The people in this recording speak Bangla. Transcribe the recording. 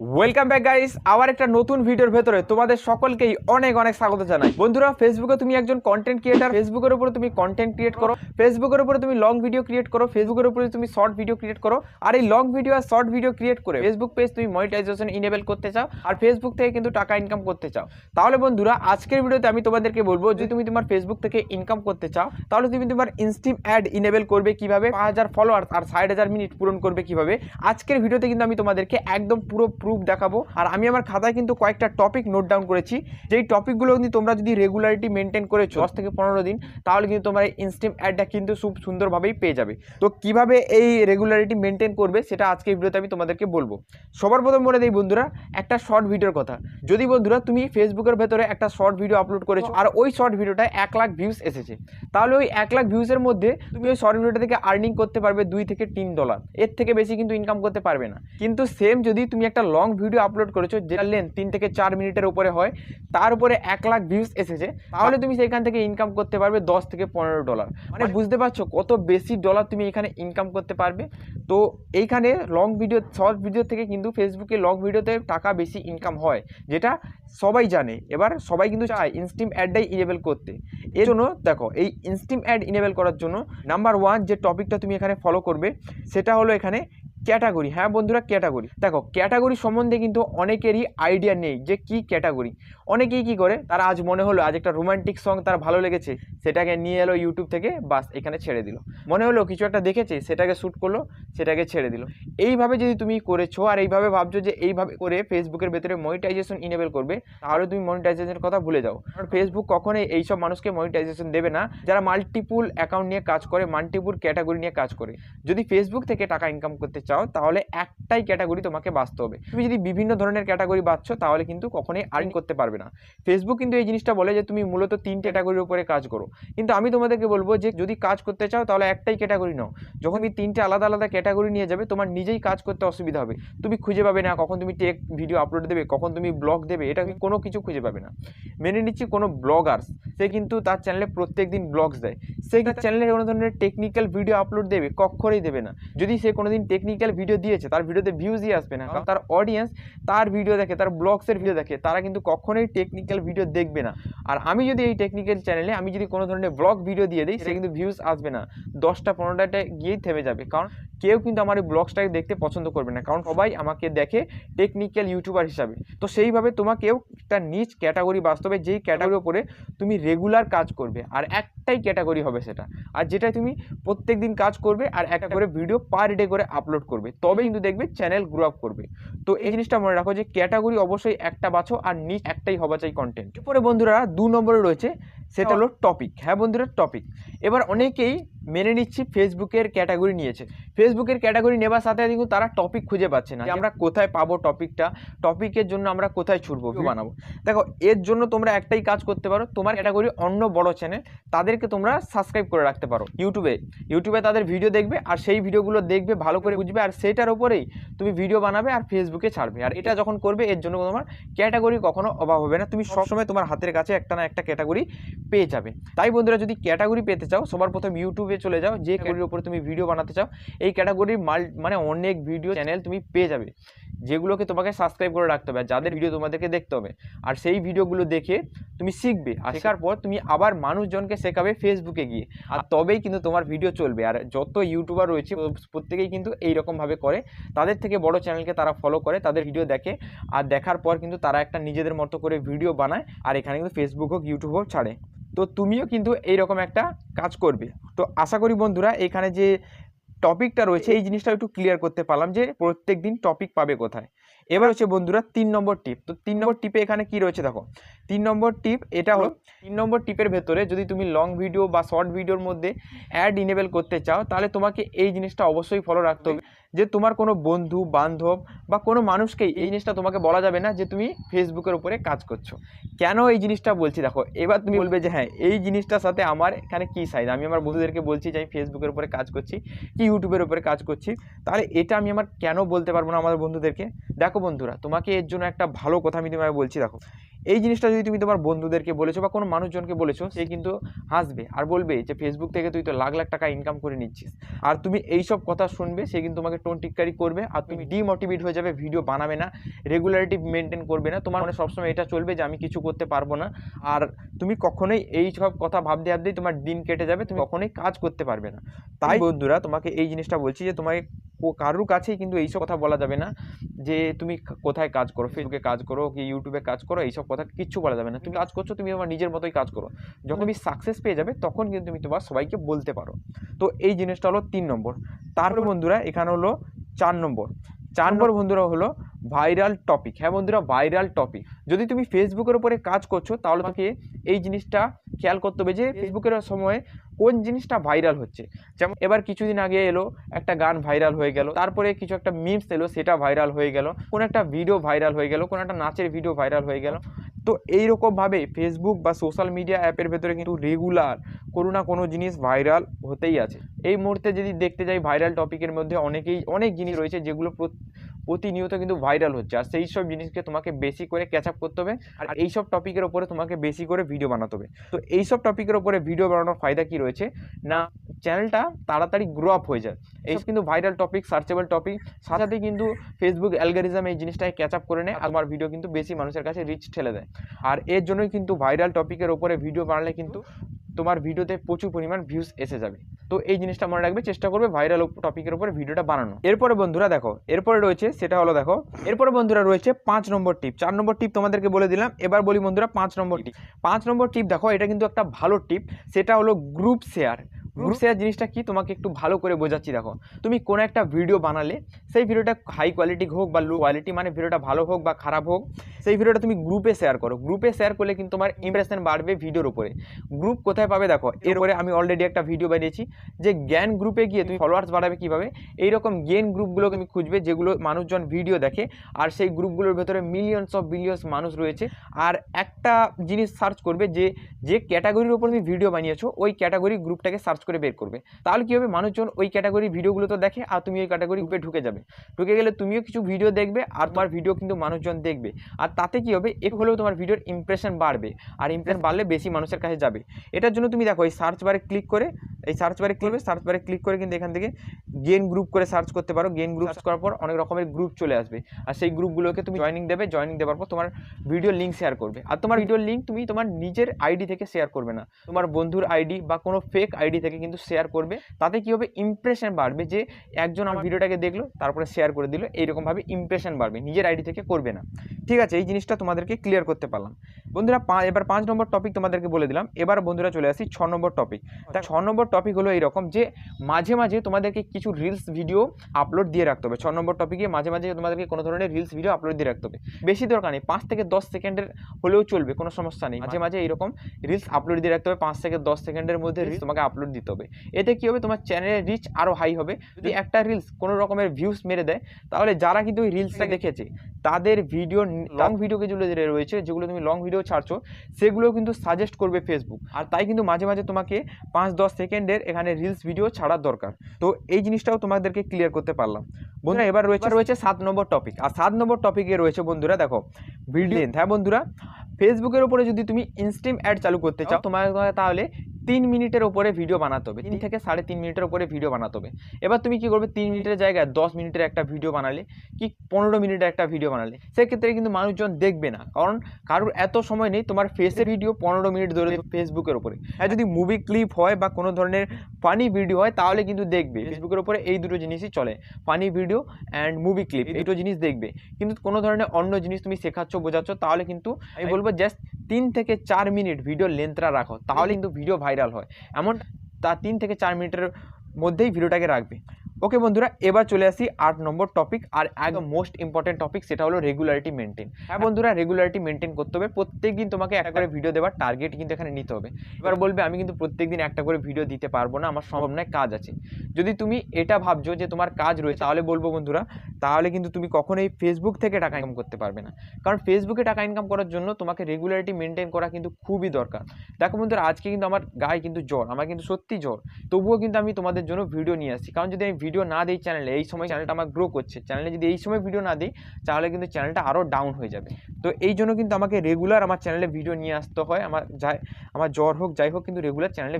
ওয়েলকাম ব্যাক গাইস আবার একটা নতুন ভিডিওর ভেতরে তোমাদের সকলকেই অনেক অনেক স্বাগত জানাই। বন্ধুরা ফেসবুকে তুমি একজন কন্টেন্ট ক্রিয়েটার ফেসবুকের উপরে তুমি কন্টেন্ট ক্রিয়েট করো ফেসবুকের উপরে তুমি লং ভিডিও ক্রিয়েট করো ফেসবুকের উপরে তুমি শর্ট ভিডিও ক্রিয়েট করো, আর এই লং ভিডিও আর শর্ট ভিডিও ক্রিয়েট করে ফেসবুক পেজ তুমি মনিটাইজেশন ইনেবল করতে চাও, আর ফেসবুক থেকে কিন্তু টাকা ইনকাম করতে চাও। তাহলে বন্ধুরা, আজকের ভিডিওতে আমি তোমাদেরকে বলব, যদি তুমি তোমার ফেসবুক থেকে ইনকাম করতে চাও, তাহলে তুমি তোমার ইনস্টিম অ্যাড ইনেবল করবে কীভাবে? পাঁচ হাজার ফলোয়ার আর ষাট হাজার মিনিট পূরণ করবে কীভাবে? আজকের ভিডিওতে কিন্তু আমি তোমাদেরকে একদম পুরো প্রুফ দেখাবো। আর আমি আমার খাতায় কিন্তু কয়েকটা টপিক নোট ডাউন করেছি। যেই টপিকগুলো কিন্তু তোমরা যদি রেগুলারিটি মেনটেন করেছ দশ থেকে পনেরো দিন, তাহলে কিন্তু তোমার এই ইনস্টিম অ্যাডটা কিন্তু খুব সুন্দরভাবেই পেয়ে যাবে। তো কীভাবে এই রেগুলারিটি মেনটেন করবে, সেটা আজকে ভিডিওতে আমি তোমাদেরকে বলব। সবার প্রথম মনে দিই বন্ধুরা, একটা শর্ট ভিডিওর কথা। যদি বন্ধুরা তুমি ফেসবুকের ভেতরে একটা শর্ট ভিডিও আপলোড করেছ, আর ওই শর্ট ভিডিওটায় এক লাখ ভিউজ এসেছে, তাহলে ওই এক লাখ ভিউজের মধ্যে তুমি ওই শর্ট ভিডিওটা থেকে আর্নিং করতে পারবে দুই থেকে তিন ডলার এর থেকে বেশি কিন্তু ইনকাম করতে পারবে না। কিন্তু সেম যদি তুমি একটা লং ভিডিও আপলোড করেছ যেটা লেন্থ তিন থেকে চার মিনিটের উপরে হয় তার উপরে এক লাখ ভিউজ এসেছে তাহলে তুমি সেখান থেকে ইনকাম করতে পারবে দশ থেকে পনেরো ডলার মানে বুঝতে পারছ কত বেশি ডলার তুমি এখানে ইনকাম করতে পারবে? তো এইখানে লং ভিডিও শর্ট ভিডিও থেকে কিন্তু ফেসবুকে লং ভিডিওতে টাকা বেশি ইনকাম হয় যেটা সবাই জানে। এবার সবাই কিন্তু চায় ইনস্টিম অ্যাডটাই ইনেবল করতে। এর জন্য দেখো এই ইনস্টিম অ্যাড ইনেবল করার জন্য নাম্বার ওয়ান যে টপিকটা তুমি এখানে ফলো করবে সেটা হলো এখানে ক্যাটাগরি হ্যাঁ বন্ধুরা, ক্যাটাগরি। দেখো, ক্যাটাগরি সম্বন্ধে কিন্তু অনেকেরই আইডিয়া নেই যে কি ক্যাটাগরি। অনেকেই কি করে, তারা আজ মনে হলো, আজ একটা রোমান্টিক সং তার ভালো লেগেছে, সেটাকে নিয়ে এলো ইউটিউব থেকে, বাস এখানে ছেড়ে দিল। মনে হলো কিছু একটা দেখেছে, সেটাকে শ্যুট করল, সেটাকে ছেড়ে দিল। এইভাবে যদি তুমি করেছ, আর এইভাবে ভাবছ যে এইভাবে করে ফেসবুকের ভেতরে মনিটাইজেশন ইনেবল করবে, তাহলে তুমি মনিটাইজেশনের কথা ভুলে যাও। কারণ ফেসবুক কখনোই এইসব মানুষকে মনিটাইজেশন দেবে না। যারা মাল্টিপুল অ্যাকাউন্ট নিয়ে কাজ করে মাল্টিপুল ক্যাটাগরি নিয়ে কাজ করে, যদি ফেসবুক থেকে টাকা ইনকাম করতে চাও, তাহলে একটাই ক্যাটাগরি তোমাকে বাঁচতে হবে। তুমি যদি বিভিন্ন ধরনের ক্যাটাগরি বাঁচছো, তাহলে কিন্তু কখনোই আর্ন করতে পারবে না। ফেসবুক কিন্তু এই জিনিসটা বলে যে, তুমি মূলত তিন ক্যাটাগরির উপরে কাজ করো। কিন্তু আমি তোমাদেরকে বলব যে, যদি কাজ করতে চাও, তাহলে একটাই ক্যাটাগরি নাও। যখন তুমি তিনটে আলাদা আলাদা ক্যাটাগরি নিয়ে যাবে, তোমার নিজেই কাজ করতে অসুবিধা হবে। তুমি খুঁজে পাবে না কখন তুমি টেক ভিডিও আপলোড দেবে, কখন তুমি ব্লগ দেবে, এটা কোনো কিছু খুঁজে পাবে না। মেনে নিচ্ছি কোনো ব্লগার্স সে কিন্তু তার চ্যানেলে প্রত্যেক দিন ব্লগস দেয়। সে চ্যানেলে কোনো ধরনের টেকনিক্যাল ভিডিও আপলোড দেবে কখনোই দেবে না। যদি সে কোনোদিন টেকনিক্যাল ভিডিও দিয়েছে তার ভিডিওতে ভিউজই আসবে না। কারণ তার অডিয়েন্স তার ভিডিও দেখে তার ব্লগসের ভিডিও দেখে তারা কিন্তু কখনোই টেকনিক্যাল ভিডিও দেখবে না। আর আমি যদি এই টেকনিক্যাল চ্যানেলে আমি যদি কোনো ধরনের ব্লগ ভিডিও দিয়ে দিই সে কিন্তু ভিউজ আসবে না। দশটা পনেরোটায় গিয়েই থেমে যাবে। কারণ কেউ কিন্তু আমার এই ব্লগসটাকে দেখতে পছন্দ করবে না। কারণ সবাই আমাকে দেখে টেকনিক্যাল ইউটিউবার হিসাবে। তো সেইভাবে তোমাকেও একটা নিচ ক্যাটাগরি বাস্তবে যেই ক্যাটাগরির উপরে তুমি রেগুলার কাজ করবে। আর একটাই ক্যাটাগরি হবে সেটা। আর যেটা তুমি প্রত্যেক দিন কাজ করবে আর একটা করে ভিডিও পার ডে করে আপলোড করবে তবে কিন্তু দেখবে চ্যানেল গ্রো আপ করবে। তো এই জিনিসটা মনে রাখো যে ক্যাটাগরি অবশ্যই একটা বাছো আর নিচ একটাই হওয়া চাই কন্টেন্ট এরপরে বন্ধুরা দু নম্বরে রয়েছে সেটা হলো টপিক হ্যাঁ বন্ধুরা টপিক এবার অনেকেই মেনে নিচ্ছি ফেসবুকের ক্যাটাগরি নিয়েছে। ফেসবুকের ক্যাটাগরি নেবার সাথে কিন্তু তারা টপিক খুঁজে পাচ্ছে না যে আমরা কোথায় পাবো টপিকটা টপিকের জন্য আমরা কোথায় ছুটবো বানাবো? দেখো এর জন্য তোমরা একটাই কাজ করতে পারো তোমার ক্যাটাগরি অন্য বড় চ্যানেল তাদেরকে তোমরা সাবস্ক্রাইব করে রাখতে পারো ইউটিউবে ইউটিউবে তাদের ভিডিও দেখবে আর সেই ভিডিওগুলো দেখবে ভালো করে বুঝবে আর সেটার উপরেই তুমি ভিডিও বানাবে আর ফেসবুকে ছাড়বে। আর এটা যখন করবে এর জন্য তোমার ক্যাটাগরি কখনো অভাব হবে না তুমি সবসময় তোমার হাতের কাছে একটা না একটা ক্যাটাগরি পেয়ে যাবে। তাই বন্ধুরা যদি ক্যাটাগরি পেতে চাও সবার প্রথম ইউটিউবে চলে যাও যে ক্যাটাগরির উপরে তুমি ভিডিও বানাতে চাও এই ক্যাটাগরির মাল মানে অনেক ভিডিও চ্যানেল তুমি পেয়ে যাবে যেগুলোকে তোমাকে সাবস্ক্রাইব করে রাখতে হবে যাদের ভিডিও তোমাদেরকে দেখতে হবে আর সেই ভিডিওগুলো দেখে তুমি শিখবে আর শেখার পর তুমি আবার মানুষজনকে শেখাবে ফেসবুকে গিয়ে আর তবেই কিন্তু তোমার ভিডিও চলবে আর যত ইউটিউবার রয়েছে প্রত্যেকেই কিন্তু এইরকমভাবে করে তাদের থেকে বড় চ্যানেলকে তারা ফলো করে তাদের ভিডিও দেখে আর দেখার পর কিন্তু তারা একটা নিজেদের মতো করে ভিডিও বানায় আর এখানে কিন্তু ফেসবুক হোক ইউটিউব হোক ছাড়ে। তো তুমিও কিন্তু এইরকম একটা কাজ করবে। তো আশা করি বন্ধুরা, এখানে যে টপিকটা রয়েছে, এই জিনিসটা একটু ক্লিয়ার করতে পারলাম যে প্রত্যেক দিন টপিক পাবে কোথায়। এবার হচ্ছে বন্ধুরা, তিন নম্বর টিপ তো তিন নম্বর টিপে এখানে কি রয়েছে দেখো? তিন নম্বর টিপ এটা হলো তিন নম্বর টিপের ভেতরে যদি তুমি লং ভিডিও বা শর্ট ভিডিওর মধ্যে অ্যাড ইনেবল করতে চাও, তাহলে তোমাকে এই জিনিসটা অবশ্যই ফলো রাখতে হবে। যে তোমার কোনো বন্ধু, বান্ধব বা কোনো মানুষকেই এই জিনিসটা তোমাকে বলা যাবে না যে তুমি ফেসবুকের উপরে কাজ করছ। কেন এই জিনিসটা বলছি? দেখো, এবার তুমি বলবে যে হ্যাঁ এই জিনিসটার সাথে আমার এখানে কী সাইজ আমি আমার বন্ধুদেরকে বলছি যে আমি ফেসবুকের উপরে কাজ করছি কি ইউটিউবের উপরে কাজ করছি। তাহলে এটা আমি আমার কেন বলতে পারব না আমাদের বন্ধুদেরকে? দেখো বন্ধুরা, তোমাকে এর জন্য একটা ভালো কথা আমি তোমায় বলছি, দেখো। এই জিনিসটা যদি তুমি তোমার বন্ধুদেরকে বলেছ বা কোনো মানুষজনকে বলেছ সে কিন্তু হাসবে আর বলবে যে ফেসবুক থেকে তুই তো লাখ লাখ টাকা ইনকাম করে নিচ্ছিস। আর তুমি এই সব কথা শুনবে সে কিন্তু তোমাকে টোন টিক্কারি করবে আর তুমি ডিমোটিভেট হয়ে যাবে ভিডিও বানাবে না রেগুলারিটি মেনটেন করবে না। তোমার মনে সবসময় এটা চলবে যে আমি কিছু করতে পারব না। আর তুমি কখনোই এই সব কথা ভাবতে ভাবতেই তোমার দিন কেটে যাবে তুমি কখনোই কাজ করতে পারবে না। তাই বন্ধুরা তোমাকে এই জিনিসটা বলছি যে তোমাকে কারুর কাছেই কিন্তু এইসব কথা বলা যাবে না যে তুমি কোথায় কাজ করো? ফেসবুকে কাজ করো কি ইউটিউবে কাজ করো? এইসব কথা কিচ্ছু বলা যাবে না। তুমি কাজ করছ তুমি তোমার নিজের মতোই কাজ করো। যখন তুমি সাকসেস পেয়ে যাবে তখন কিন্তু তুমি তোমার সবাইকে বলতে পারো। তো এই জিনিসটা হলো তিন নম্বর। তারপর বন্ধুরা এখানে হলো চার নম্বর। চার নম্বর বন্ধুরা হলো ভাইরাল টপিক। হ্যাঁ বন্ধুরা ভাইরাল টপিক। যদি তুমি ফেসবুকের উপরে কাজ করছ তাহলে তোমাকে এই জিনিসটা খেয়াল করতে হবে যে ফেসবুকের সময় কোন জিনিসটা ভাইরাল হচ্ছে। যেমন এবার কিছুদিন আগে এলো একটা গান ভাইরাল হয়ে গেল তারপরে কিছু একটা মিমস এলো সেটা ভাইরাল হয়ে গেল কোন একটা ভিডিও ভাইরাল হয়ে গেল কোন একটা নাচের ভিডিও ভাইরাল হয়ে গেল। তো এইরকমভাবে ফেসবুক বা সোশ্যাল মিডিয়া অ্যাপের ভেতরে কিন্তু রেগুলার কোনো না কোনো জিনিস ভাইরাল হতেই আছে। এই মুহূর্তে যদি দেখতে যাই ভাইরাল টপিকের মধ্যে অনেকেই অনেক জিনিস রয়েছে যেগুলো প্রতিনিয়ত কিন্তু ভাইরাল হচ্ছে। আর সেই সব জিনিসকে তোমাকে বেশি করে ক্যাচ আপ করতে হবে। আর এই সব টপিকের ওপরে তোমাকে বেশি করে ভিডিও বানাতে হবে। তো এই সব টপিকের ওপরে ভিডিও বানানোর ফায়দা কি রয়েছে? না চ্যানেলটা তাড়াতাড়ি গ্রো আপ হয়ে যায়। এইসব কিন্তু ভাইরাল টপিক সার্চেবল টপিক সাথে সাথে কিন্তু ফেসবুক অ্যালগারিজম এই জিনিসটাকে ক্যাচ আপ করে নেয় আর আমার ভিডিও কিন্তু বেশি মানুষের কাছে রিচ ঠেলে দেয়। আর এর জন্যই কিন্তু ভাইরাল টপিকের ওপরে ভিডিও বানালে কিন্তু তোমার ভিডিওতে প্রচুর পরিমাণ ভিউজ এসে যাবে। তো এই জিনিসটা মনে রাখবে, চেষ্টা করবে ভাইরাল টপিকের উপরে ভিডিওটা বানানো। এরপরে বন্ধুরা দেখো, এরপরে রয়েছে, সেটা হলো দেখো, এরপরে বন্ধুরা রয়েছে পাঁচ নম্বর টিপ চার নম্বর টিপ তোমাদেরকে বলে দিলাম, এবার বলি বন্ধুরা পাঁচ নম্বর টিপ পাঁচ নম্বর টিপ দেখো, এটা কিন্তু একটা ভালো টিপ সেটা হলো গ্রুপ শেয়ার গ্রুপ শেয়ার জিনিসটা কি? তোমাকে একটু ভালো করে বোঝাচ্ছি, দেখো। তুমি কোনো একটা ভিডিও বানালে, সেই ভিডিওটা হাই কোয়ালিটি হোক বা লো কোয়ালিটি মানে ভিডিওটা ভালো হোক বা খারাপ হোক, সেই ভিডিওটা তুমি গ্রুপে শেয়ার করো। গ্রুপে শেয়ার করলে কিন্তু তোমার ইমপ্রেশন বাড়বে ভিডিওর উপরে। গ্রুপ কোথায় পাবে দেখো? এরপরে আমি অলরেডি একটা ভিডিও বানিয়েছি, যে জ্ঞান গ্রুপে গিয়ে তুমি ফলোয়ার্স বাড়াবে কীভাবে? এইরকম জ্ঞান গ্রুপগুলো তুমি খুঁজবে, যেগুলো মানুষজন ভিডিও দেখে, আর সেই গ্রুপগুলোর ভেতরে মিলিয়নস অফ বিলিয়ন্স মানুষ রয়েছে। আর একটা জিনিস সার্চ করবে যে যে ক্যাটাগরির উপর তুমি ভিডিও বানিয়েছো, ওই ক্যাটাগরি গ্রুপটাকে সার্চ করে বের করবে। তাহলে কী হবে? মানুষজন ওই ক্যাটাগরি ভিডিওগুলো তো দেখে আর তুমি ওই ক্যাটাগরি গ্রুপে ঢুকে যাবে। ঢুকে গেলে তুমিও কিছু ভিডিও দেখবে আর তোমার ভিডিও কিন্তু মানুষজন দেখবে। আর তাতে কী হবে? একটু হলেও তোমার ভিডিওর ইমপ্রেশন বাড়বে। আর ইমপ্রেশন বাড়লে বেশি মানুষের কাছে যাবে। এটার জন্য তুমি দেখো এই সার্চ বারে ক্লিক করে এই সার্চ বারে ক্লিক করবে সার্চ বারে ক্লিক করে কিন্তু এখান থেকে গেন গ্রুপ করে সার্চ করতে পারো। গেন গ্রুপ সার্চ করার পর অনেক রকমের গ্রুপ চলে আসবে। আর সেই গ্রুপগুলোকে তুমি জয়নিং দেবে জয়নিং দেওয়ার পর তোমার ভিডিও লিঙ্ক শেয়ার করবে। আর তোমার ভিডিওর লিঙ্ক তুমি তোমার নিজের আইডি থেকে শেয়ার করবে না। তোমার বন্ধুর আইডি বা কোনো ফেক আইডি থেকে কিন্তু শেয়ার করবে। তাতে কী হবে? ইমপ্রেশন বাড়বে যে একজন আমার ভিডিওটাকে দেখল তারপরে শেয়ার করে দিল। এইরকমভাবে ইমপ্রেশন বাড়বে। নিজের আইডি থেকে করবে না। ঠিক আছে এই জিনিসটা তোমাদেরকে ক্লিয়ার করতে পারলাম। বন্ধুরা এবার পাঁচ নম্বর টপিক তোমাদেরকে বলে দিলাম। এবার বন্ধুরা চলে আসি ছ নম্বর টপিক তা ছ নম্বর টপিক হলো এইরকম যে মাঝে মাঝে তোমাদেরকে কিছু রিলস ভিডিও আপলোড দিয়ে রাখতে হবে। ছ নম্বর টপিকে মাঝে মাঝে তোমাদেরকে কোনো ধরনের রিলস ভিডিও আপলোড দিয়ে রাখতে হবে। বেশি দরকার নেই। পাঁচ থেকে দশ সেকেন্ডের হলেও চলবে কোনো সমস্যা নেই। মাঝে মাঝে এইরকম রিলস আপলোড দিয়ে রাখতে হবে। পাঁচ থেকে দশ সেকেন্ডের মধ্যে রিলস তোমাকে আপলোড দিতে হবে। এতে কী হবে? তোমার চ্যানেলের রিচ আরও হাই হবে। যদি একটা রিলস কোনো রকমের ভিউস মেরে দেয় তাহলে যারা কিন্তু ওই রিলসটা দেখেছে তাদের ভিডিও লং ভিডিও যেগুলো রয়েছে যেগুলো তুমি লং ভিডিও ছাড়ছো সেগুলো কিন্তু সাজেস্ট করবে ফেসবুক আর তাই কিন্তু মাঝে মাঝে তোমাকে পাঁচ দশ সেকেন্ডের এখানে রিলস ভিডিও ছাড়ার দরকার। তো এই জিনিসটাও তোমাদেরকে ক্লিয়ার করতে পারলাম। বন্ধুরা এবার রয়েছে রয়েছে সাত নম্বর টপিক আর সাত নম্বর টপিকে রয়েছে বন্ধুরা দেখো ভিডিও হ্যাঁ বন্ধুরা ফেসবুকের উপরে যদি তুমি ইনস্টিম অ্যাড চালু করতে চাও তোমার তাহলে তিন মিনিটের ওপরে ভিডিও বানাতে হবে। তিন থেকে সাড়ে তিন মিনিটের ওপরে ভিডিও বানাতে হবে। এবার তুমি কি করবে? তিন মিনিটের জায়গায় দশ মিনিটের একটা ভিডিও বানালে কি পনেরো মিনিটের একটা ভিডিও বানালে। সেক্ষেত্রে কিন্তু মানুষজন দেখবে না। কারণ কারোর এত সময় নেই তোমার ফেসের ভিডিও পনেরো মিনিট ধরে ফেসবুকের উপরে। আর যদি মুভি ক্লিপ হয় বা কোনো ধরনের ফানি ভিডিও হয় তাহলে কিন্তু দেখবে। ফেসবুকের উপরে এই দুটো জিনিসই চলে। Funny video and movie clip এই দুটো জিনিস দেখবে। কিন্তু কোনো ধরনের অন্য জিনিস তুমি শেখাচ্ছ বোঝাচ্ছ তাহলে কিন্তু আমি বলব জাস্ট তিন থেকে চার মিনিট ভিডিও লেন্থটা রাখো। তাহলে কিন্তু ভিডিও ভাইরাল হয়। এমন তা তিন থেকে চার মিনিটের মধ্যেই ভিডিওটাকে রাখবে। ওকে বন্ধুরা এবার চলে আসি আট নম্বর টপিক আর একদম মোস্ট ইম্পর্টেন্ট টপিক সেটা হলো রেগুলারিটি মেনটেন হ্যাঁ বন্ধুরা রেগুলারিটি মেনটেন করতে হবে। প্রত্যেক দিন তোমাকে একটা করে ভিডিও দেওয়ার টার্গেট কিন্তু এখানে নিতে হবে। এবার বলবে আমি কিন্তু প্রত্যেক দিন একটা করে ভিডিও দিতে পারব না আমার সম্ভব নয় কাজ আছে। যদি তুমি এটা ভাবছ যে তোমার কাজ রয়েছে তাহলে বলব বন্ধুরা তাহলে কিন্তু তুমি কখনোই ফেসবুক থেকে টাকা ইনকাম করতে পারবে না। কারণ ফেসবুকে টাকা ইনকাম করার জন্য তোমাকে রেগুলারিটি মেনটেন করা কিন্তু খুবই দরকার। দেখো বন্ধুরা আজকে কিন্তু আমার গায়ে কিন্তু জ্বর আমার কিন্তু সত্যি জ্বর। তবুও কিন্তু আমি তোমাদের জন্য ভিডিও নিয়ে আসছি। কারণ যদি আমি ভিডিও ভিডিও না দিই চ্যানেলে এই সময় চ্যানেলটা আমার গ্রো করছে। চ্যানেলে যদি এই সময় ভিডিও না দিই, তাহলে কিন্তু চ্যানেলটা আরও ডাউন হয়ে যাবে। তো এই জন্য কিন্তু আমাকে রেগুলার আমার চ্যানেলে ভিডিও নিয়ে আসতে হয়। আমার যাই, আমার জ্বর হোক, যাই হোক, কিন্তু রেগুলার চ্যানেলে